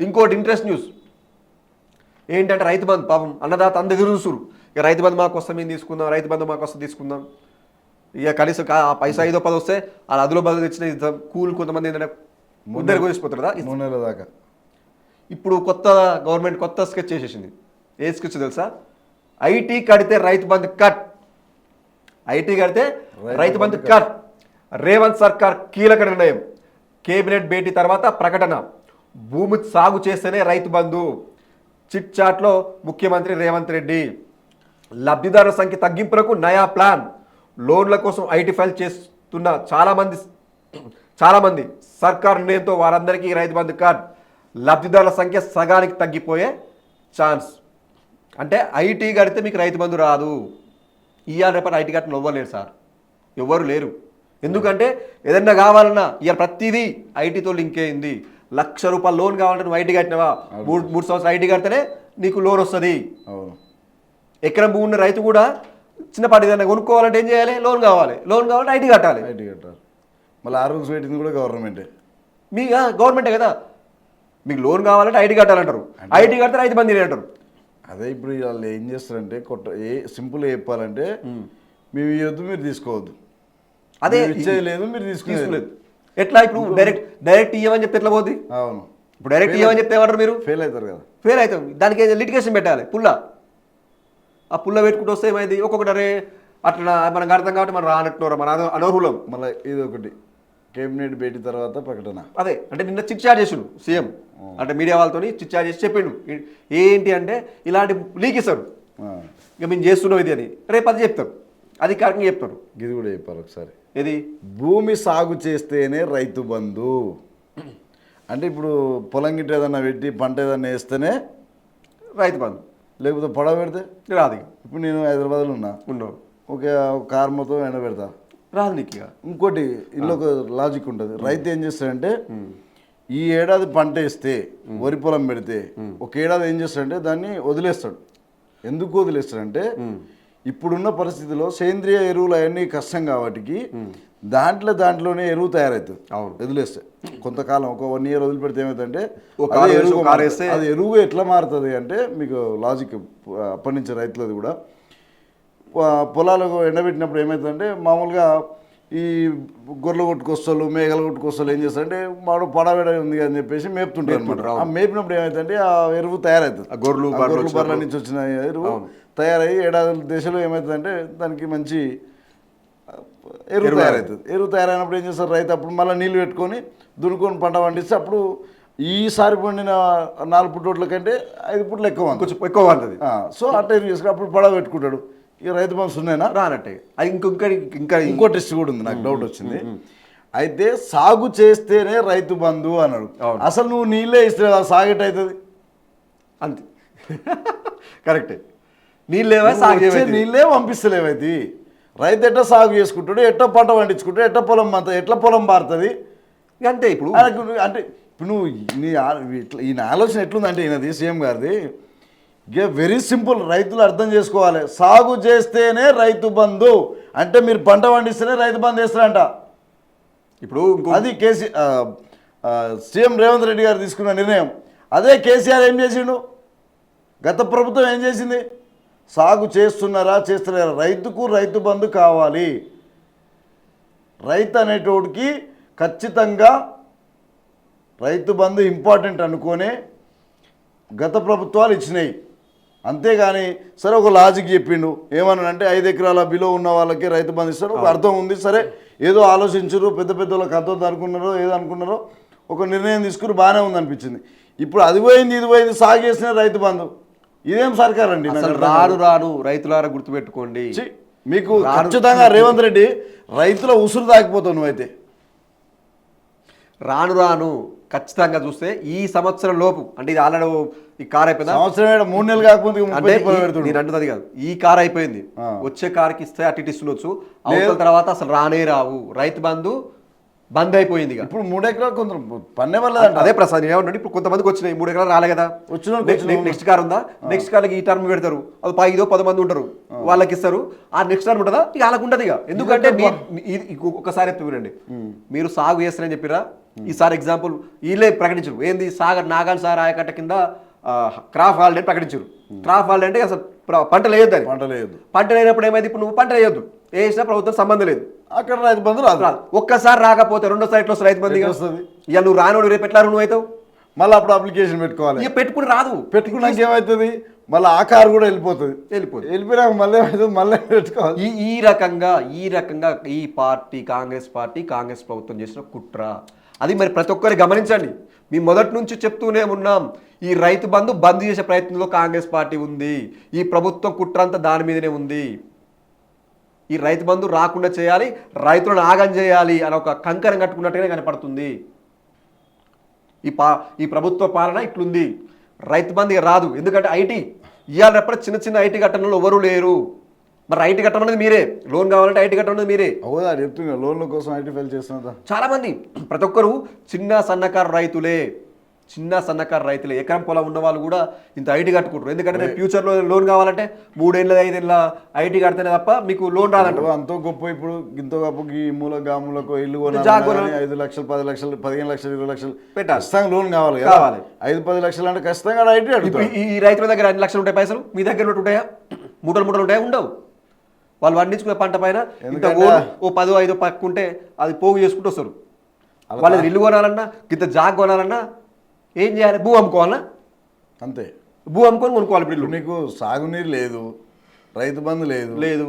ఇంకోటి interest news. ఏంటంటే రైతు బంధు పాపం అన్నదాత అందరు చూసురు ఇక రైతు బంధు మాకు మేము తీసుకుందాం? రైతు బంధు మాకు తీసుకుందాం. ఇక కనీసం ఆ పైసా ఐదో పది వస్తే ఆ అదులో బదులు తెచ్చిన ఇద్దాం. కూలి కొంతమంది ఏంటంటే ఉద్దరు గురిసిపోతారు కదా? మూడు నెలల దాకా. ఇప్పుడు కొత్త గవర్నమెంట్ కొత్త స్కెచ్ చేసేసింది. ఏ స్కెచ్ తెలుసా? ఐటీ కడితే రైతు బంధు కట్. ఐటీ కడితే రైతు బంధు కట్. రేవంత్ సర్కార్ కీలక నిర్ణయం. కేబినెట్ భేటీ తర్వాత ప్రకటన. భూమి సాగు చేస్తేనే రైతు బంధు. చిట్ చాట్లో ముఖ్యమంత్రి రేవంత్ రెడ్డి. లబ్ధిదారుల సంఖ్య తగ్గింపులకు నయా ప్లాన్. లోన్ల కోసం ఐటీ ఫైల్ చేస్తున్న చాలామంది చాలామంది సర్కార్ నిర్ణయంతో వారందరికీ రైతు బంధు కార్డ్. లబ్ధిదారుల సంఖ్య సగానికి తగ్గిపోయే ఛాన్స్. అంటే ఐటీ కడితే మీకు రైతు బంధు రాదు. ఇవాళ రేపటి ఐటీ కట్టిన ఎవ్వరు సార్. ఎవ్వరు లేరు. ఎందుకంటే ఏదన్నా కావాలన్నా ఇవాళ ప్రతిదీ ఐటీతో లింక్ అయింది. లక్ష రూపాయల లోన్ కావాలంటే నువ్వు ఐటీ కట్టినవా? మూడు మూడు సంవత్సరాలు ఐటీ కడితేనే నీకు లోన్ వస్తుంది. ఎకరం భూమి ఉన్న రైతు కూడా చిన్నపాటి ఏదైనా కొనుక్కోవాలంటే ఏం చేయాలి? లోన్ కావాలి. లోన్ కావాలంటే ఐటీ కట్టాలి. ఐటీ కట్టారు మళ్ళీ ఆ రూల్స్ పెట్టింది కూడా గవర్నమెంటే మీ గవర్నమెంటే కదా? మీకు లోన్ కావాలంటే ఐటీ కట్టాలంటారు. ఐటీ కడితే రైతు బంధు అంటారు. అదే ఇప్పుడు వాళ్ళు ఏం చేస్తారంటే కొట్ట ఏ సింపుల్ చెప్పాలంటే మేము ఇవ్వద్దు మీరు తీసుకోవద్దు. అదే ఇచ్చేది లేదు మీరు తీసుకోలేదు. ఎట్లా ఇప్పుడు డైరెక్ట్ డైరెక్ట్ ఇవ్వమని చెప్తే ఎట్లా పోద్ది? అవును. ఇప్పుడు డైరెక్ట్ ఇవ్వమని చెప్తే ఏమంటారు మీరు? ఫెయిల్ అవుతారు కదా. ఫెయిల్ అవుతాం దానికి లిటికేషన్ పెట్టాలి పుల్ల. ఆ పుల్ల పెట్టుకుంటూ వస్తే ఏమైంది? ఒక్కొక్కటి అరే అట్లా మనకు అర్థం కాబట్టి మనం రానట్టున్నారు మన అన- అనర్హులం. మళ్ళీ ఇది ఒకటి. కేబినెట్ భేటీ తర్వాత ప్రకటన. అదే అంటే నిన్న చిట్ చాట్ చేసిండు సీఎం. అంటే మీడియా వాళ్ళతోని చిట్ చాట్ చేసి చెప్పిండు. ఏంటి అంటే ఇలాంటి లీక్ ఇస్తారు ఇక మేము చేస్తున్నాం ఇది అని. రేపు అది చెప్తారు అధికారికంగా చెప్తారు ఇది కూడా చెప్పారు ఒకసారి. ఇది భూమి సాగు చేస్తేనే రైతు బంధు. అంటే ఇప్పుడు పొలం గిట్ట ఏదన్నా పెట్టి పంట ఏదన్నా వేస్తేనే రైతు బంధు. లేకపోతే పొడవ పెడితే? రాదు ఇప్పుడు నేను హైదరాబాద్లో ఉన్నా. ఉండవు. ఒక కార్ మొత్తం ఎండ పెడతా. రాదు నీకు ఇక. ఇంకోటి ఇందులో ఒక లాజిక్ ఉంటుంది. రైతు ఏం చేస్తాడంటే ఈ ఏడాది పంట వేస్తే వరి పొలం పెడితే ఒక ఏడాది ఏం చేస్తాడంటే దాన్ని వదిలేస్తాడు. ఎందుకు వదిలేస్తాడంటే ఇప్పుడున్న పరిస్థితిలో సేంద్రియ ఎరువులు అవన్నీ కష్టం కాబట్టి దాంట్లో దాంట్లోనే ఎరువు తయారవుతుంది అవును. వదిలేస్తే. కొంతకాలం ఒక వన్ ఇయర్ వదిలిపెడితే ఏమవుతుందంటే ఎరువు అది ఎరువు ఎట్లా మారుతుంది అంటే మీకు లాజిక్ అప్పటి నుంచి రైతులది కూడా పొలాలకు ఎండబెట్టినప్పుడు ఏమవుతుందంటే మామూలుగా ఈ గొర్రెలు కొట్టుకొస్తారు మేఘలు కొట్టుకొస్తారు ఏం చేస్తారంటే మాడు పడవేడ ఉంది అని చెప్పేసి మేపుతుంటారు అనమాట ఆ మేపినప్పుడు ఏమవుతుందంటే ఆ ఎరువు తయారవుతుంది ఆ గొర్రెలు, గొర్రెలు బర్రెల. నుంచి వచ్చిన ఎరువు తయారయ్యి ఏడాది దశలో ఏమవుతుందంటే దానికి మంచి ఎరువు ఎరువు తయారవుతుంది ఎరువు తయారైనప్పుడు ఏం చేస్తారు రైతు? అప్పుడు మళ్ళీ నీళ్ళు పెట్టుకొని దున్నుకొని పంట పండిస్తే అప్పుడు ఈసారి పండిన నాలుగు పుట్టోట్ల కంటే ఐదు పుట్లు ఎక్కువ. కొంచెం ఎక్కువ ఆ, సో అట్లా ఏం చేసుకుని అప్పుడు పడవ పెట్టుకుంటాడు. ఇక రైతు బంధు ఉన్నాయినా రానట్టే. అది ఇంకొక ఇంకా ఇంకో టెస్ట్ కూడా ఉంది నాకు డౌట్ వచ్చింది. అయితే సాగు చేస్తేనే రైతు బంధు అన్నాడు. అసలు నువ్వు నీళ్ళే ఇస్తే సాగెట్ అవుతుంది అంతే. కరెక్టే. నీళ్ళు లేవా సాగు. నీళ్ళే పంపిస్తలేవైతే. రైతు ఎట్లా సాగు చేసుకుంటాడు ఎట్లా పంట పండించుకుంటాడు ఎట్లా పొలం అంత ఎట్లా పొలం పారుతుంది? ఇక అంతే ఇప్పుడు. అంటే ఇప్పుడు నువ్వు నీ ఈయన ఆలోచన ఎట్లుందంటే ఈయనది సీఎం గారిది. ఇక వెరీ సింపుల్ రైతులు అర్థం చేసుకోవాలి. సాగు చేస్తేనే రైతు బంధు. అంటే మీరు పంట పండిస్తేనే రైతు బంధు వేస్తారంట. ఇప్పుడు అది కేసీ సీఎం రేవంత్ రెడ్డి గారు తీసుకున్న నిర్ణయం. అదే కేసీఆర్ ఏం చేసిండు? గత ప్రభుత్వం ఏం చేసింది? సాగు చేస్తున్నారా చేస్తున్నారా రైతుకు రైతు బంధు కావాలి. రైతు అనేటోడికి ఖచ్చితంగా రైతు బంధు ఇంపార్టెంట్ అనుకోనే గత ప్రభుత్వాలు ఇచ్చినాయి. అంతేగాని సరే ఒక లాజిక్ చెప్పిండు. ఏమన్నాడంటే ఐదు ఎకరాల బిలో ఉన్న వాళ్ళకి రైతు బంధు ఇస్తారు. ఒక అర్థం ఉంది సరే. ఏదో ఆలోచించరు పెద్ద పెద్ద వాళ్ళకి అర్థం అనుకున్నారో ఏదో అనుకున్నారో ఒక నిర్ణయం తీసుకుని బాగానే ఉంది అనిపించింది ఇప్పుడు అది పోయింది ఇది పోయింది సాగు చేసిన రైతు బంధు. ఇదేం సర్కార్ అండి? రాను రాను రైతులారా గుర్తుపెట్టుకోండి. మీకు ఖచ్చితంగా రేవంత్ రెడ్డి రైతుల ఉసురు తాకిపోతావు నువ్వైతే. రాను రాను ఖచ్చితంగా చూస్తే ఈ సంవత్సరం లోపు అంటే ఇది ఆల్రెడీ ఈ కార్ అయిపోయిందా? సంవత్సరం మూడు నెలలు కాకపోతే అంటే. నేను అంటున్నది కాదు. ఈ కార్ అయిపోయింది. వచ్చే కార్కి ఇస్తే అటు ఇటు ఇస్తుండొచ్చు. అవతల తర్వాత అసలు రానే రావు. రైతు బంధు బంద్ అయిపోయింది ఇప్పుడు మూడు ఎకరాలు కొంత పన్నే వల్లదంట అదే ప్రసాద్ ఏమన్నాడు ఇప్పుడు కొంతమందికి వచ్చినాయి. మూడు ఎకరాలు రాలే కదా. వచ్చిన. నెక్స్ట్ కార్ ఉందా? నెక్స్ట్ కార్కి ఈ టర్మ్ పెడతారు. అది ఐదో పది మంది ఉంటారు. వాళ్ళకి ఇస్తారు. ఆ నెక్స్ట్ టర్మ్ ఉంటుందా? ఇక వాళ్ళకు ఉంటుంది ఇక. ఎందుకంటే ఒకసారి వినండి. మీరు సాగు చేస్తారని చెప్పిరా ఈసారి ఎగ్జాంపుల్ వీళ్ళే ప్రకటించరు. ఏంది? సాగర్ నాగాల్ సార్ ఆయకట్ట కింద క్రాప్ హాలిడే ప్రకటించరు. క్రాప్ హాలిడే అంటే అసలు పంటలు వేయొద్దు అని పంట లేదు పంట లేనప్పుడు ఏమైంది? ఇప్పుడు నువ్వు పంట వేయొద్దు వేసినా ప్రభుత్వం సంబంధం లేదు. అక్కడ రైతు బంధు రాదు. రాదు. ఒక్కసారి రాకపోతే రెండో సైట్లో రైతు మంది ఎట్లా వస్తది? ఇక నువ్వు రానోడు రేపు ఎట్లా నువ్వు అవుతావు? మళ్ళీ అప్పుడు అప్లికేషన్ పెట్టుకోవాలి. ఇక పెట్టుకుని రాదు. పెట్టుకున్నాక ఏమవుతుంది మళ్ళీ ఆ కారు కూడా వెళ్ళిపోతుంది. వెళ్ళిపోతుంది వెళ్ళిపోయినాక మళ్ళీ ఏమవుతుంది మళ్ళీ పెట్టుకోవాలి. ఈ ఈ రకంగా ఈ రకంగా ఈ పార్టీ కాంగ్రెస్ పార్టీ కాంగ్రెస్ ప్రభుత్వం చేసిన కుట్ర. అది మరి ప్రతి ఒక్కరు గమనించండి. మేము మొదటి నుంచి చెప్తూనే ఉన్నాం ఈ రైతు బంధు బంద్ చేసే ప్రయత్నంలో కాంగ్రెస్ పార్టీ ఉంది ఈ ప్రభుత్వం కుట్రంతా దాని మీదనే ఉంది. ఈ రైతు బంధు రాకుండా చేయాలి రైతులను ఆగం చేయాలి అని ఒక కంకరం కట్టుకున్నట్టుగానే కనపడుతుంది. ఈ పా ఈ ప్రభుత్వ పాలన ఇట్లుంది. రైతు బంధు రాదు. ఎందుకంటే ఐటీ ఇవాళ చిన్న చిన్న ఐటీ కట్టడంలో ఎవరు లేరు. మరి ఐటీ కట్టమన్నది మీరే. లోన్ కావాలంటే ఐటీ కట్టమన్నది మీరే. చెప్తున్నా లోన్ల కోసం ఐటీ ఫైల్ చేస్తున్నదా చాలా మంది ప్రతి ఒక్కరు చిన్న సన్నకారు రైతులే. చిన్న సన్నకారు రైతులే. ఎకరం పొలం ఉన్న వాళ్ళు కూడా ఇంత ఐటీ కట్టుకుంటారు. ఎందుకంటే ఫ్యూచర్లో లోన్ కావాలంటే మూడేళ్ళ ఐదేళ్ళ ఐటీ కడితేనే తప్ప మీకు లోన్ రాదంటారు అంటే అంతో గొప్ప ఇప్పుడు ఇంత గొప్ప ఈ మూల గాములకు ఇల్లు. ఐదు లక్షలు పది లక్షలు పదిహేను లక్షలు ఇరవై లక్షలు పెట్టాలి. ఖచ్చితంగా లోన్ కావాలి కావాలి. ఐదు పది లక్షలు అంటే ఖచ్చితంగా ఐటీ ఈ రైతుల దగ్గర అన్ని లక్షలు ఉంటాయి పైసలు? మీ దగ్గర ఉంటాయా? మూటలు మూటలు ఉంటాయా? ఉండవు. వాళ్ళు పండించుకునే పంట పైన ఇంత ఓ ఓ పదో ఐదో పక్కుంటే అది పోగు చేసుకుంటూ వస్తారు. వాళ్ళది ఇల్లు కొనాలన్నా ఇంత జాగ్ కొనాలన్నా ఏం చేయాలి? భూ అమ్ముకోవాలన్నా అంతే. భూ అమ్ముకొని కొనుక్కోవాలి ఇప్పుడు ఇప్పుడు నీకు సాగునీరు లేదు రైతు బంధు లేదు. లేదు?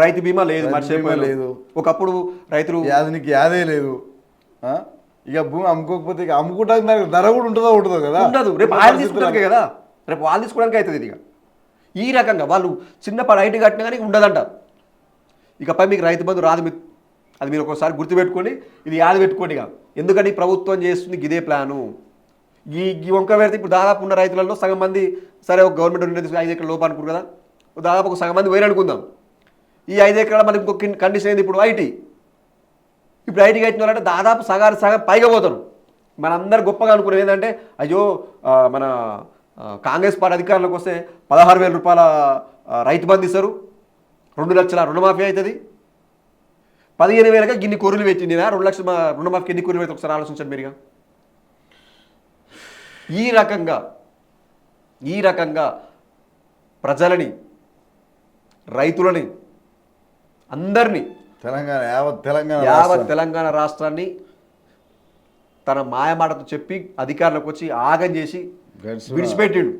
రైతు బీమా లేదు మర్చిపోయి లేదు. ఒకప్పుడు రైతులు యాది నీకు యాదే లేదు? ఇక భూమి అమ్ముకోకపోతే ఇక అమ్ముకుంటానికి దానికి ధర కూడా ఉంటుందో ఉంటుందో కదా? ఉండదు. రేపు ఆయన తీసుకోవడానికి కదా. రేపు వాళ్ళు తీసుకోవడానికి అవుతుంది ఇది ఇక. ఈ రకంగా వాళ్ళు చిన్న ఐటీ రైతు కట్టినా కానీ ఉండదంట. ఇకపై మీకు రైతు బంధు రాదు మీ- అది మీరు ఒకసారి గుర్తుపెట్టుకోండి ఇది యాద పెట్టుకోండి ఇక. ఎందుకంటే ప్రభుత్వం చేస్తుంది ఇదే ప్లాను. ఈ ఈ వంక పెడితే ఇప్పుడు దాదాపు ఉన్న రైతులలో సగం మంది సరే ఒక గవర్నమెంట్ ఉండేది ఐదు ఎకరాల లోపు అనుకున్నారు కదా. దాదాపు ఒక సగం మంది వేరే అనుకుందాం. ఈ ఐదు ఎకరాల మనకి ఇంకొక కండిషన్ ఏంది ఇప్పుడు ఐటీ? ఇప్పుడు ఐటీ కట్టిన వాళ్ళంటే దాదాపు సగారు సగం పైగా పోతారు. మనందరు గొప్పగా అనుకునేది ఏంటంటే అయ్యో మన కాంగ్రెస్ పార్టీ అధికారంలోకి వస్తే పదహారు వేల రూపాయల రైతు బంధు ఇస్తారు. రెండు లక్షల రుణమాఫీ అవుతుంది. పదిహేను వేలగా గిన్ని కొర్రులు పెట్టింది రెండు లక్షల రుణమాఫీకి ఎన్ని కొర్రులు పెడితే ఒకసారి ఆలోచించండి మీరుగా. ఈ రకంగా ఈ రకంగా ప్రజలని రైతులని అందరినీ తెలంగాణ యావత్ తెలంగాణ యావత్. తెలంగాణ రాష్ట్రాన్ని తన మాయమాటతో చెప్పి అధికారులకు వచ్చి ఆగం చేసి విడిచిపెట్టిండు.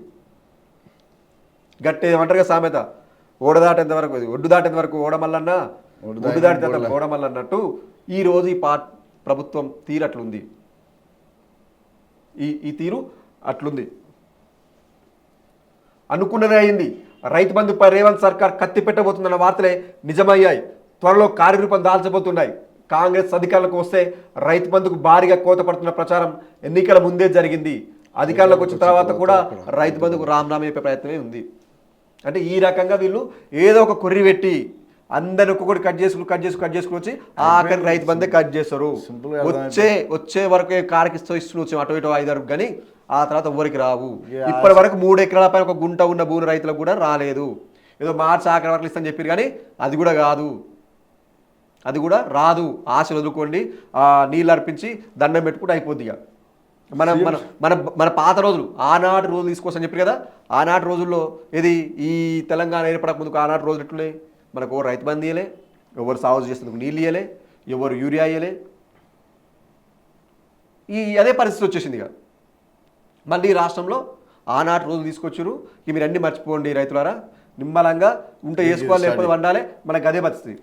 గట్టి ఏమంటారు కదా సామెత? ఓడ దాటేంత వరకు ఒడ్డు దాటేంత వరకు ఓడమల్లన్న ఒడ్డు దాటేంత ఓడల. ఓడమల్ల అన్నట్టు ఈ రోజు ఈ పా ప్రభుత్వం తీరు అట్లుంది ఈ ఈ తీరు అట్లుంది. అనుకున్నదే అయింది. రైతు బంధుపై రేవంత్ సర్కార్ కత్తి పెట్టబోతుందన్న వార్తలే నిజమయ్యాయి. త్వరలో కార్యరూపం దాల్చబోతున్నాయి. కాంగ్రెస్ అధికారులకు వస్తే రైతు బంధుకు భారీగా కోత పడుతున్న ప్రచారం ఎన్నికల ముందే జరిగింది. అధికారులకు వచ్చిన తర్వాత కూడా రైతు బంధుకు రామ్ రామ్ చెప్పే ప్రయత్నమే ఉంది. అంటే ఈ రకంగా వీళ్ళు ఏదో ఒక కొర్రి పెట్టి అందరిని ఒక్కొక్కటి కట్ చేసుకుని కట్ చేసుకుని కట్ చేసుకుని వచ్చి ఆఖరి రైతు బందే కట్ చేస్తారు. వచ్చే వచ్చే వరకే కారుకి ఇస్తూ వచ్చి అటు ఇటు ఐదారు కానీ ఆ తర్వాత ఎవరికి రావు. ఇప్పటి వరకు మూడు ఎకరాల పైన ఒక గుంట ఉన్న భూమి రైతులకు కూడా రాలేదు. ఏదో మార్చి ఆఖరి వరకు ఇస్తాను చెప్పారు కానీ అది కూడా కాదు. అది కూడా రాదు. ఆశ వదులుకోండి. ఆ నీళ్ళు అర్పించి దండం పెట్టుకుంటే అయిపోద్ది ఇక. మన మన మన మన పాత రోజులు ఆనాటి రోజులు తీసుకోవచ్చని చెప్పారు కదా. ఆనాటి రోజుల్లో ఇది ఈ తెలంగాణ ఏర్పడక ముందుకు ఆనాటి రోజులు ఎట్లున్నాయి? మనకు ఎవరు రైతు బంద్ ఇయ్యలే ఎవరు సాగు చేసేందుకు నీళ్ళు ఇయ్యలే ఎవరు యూరియా ఇయ్యలే. ఈ అదే పరిస్థితి వచ్చేసింది ఇక. మళ్ళీ ఈ రాష్ట్రంలో ఆనాటి రోజులు తీసుకొచ్చారు. ఇక మీరు అన్ని మర్చిపోండి రైతులారా. నిమ్మలంగా ఉంటే వేసుకోవాలి లేకపోతే వండాలి. మనకు అదే పరిస్థితి.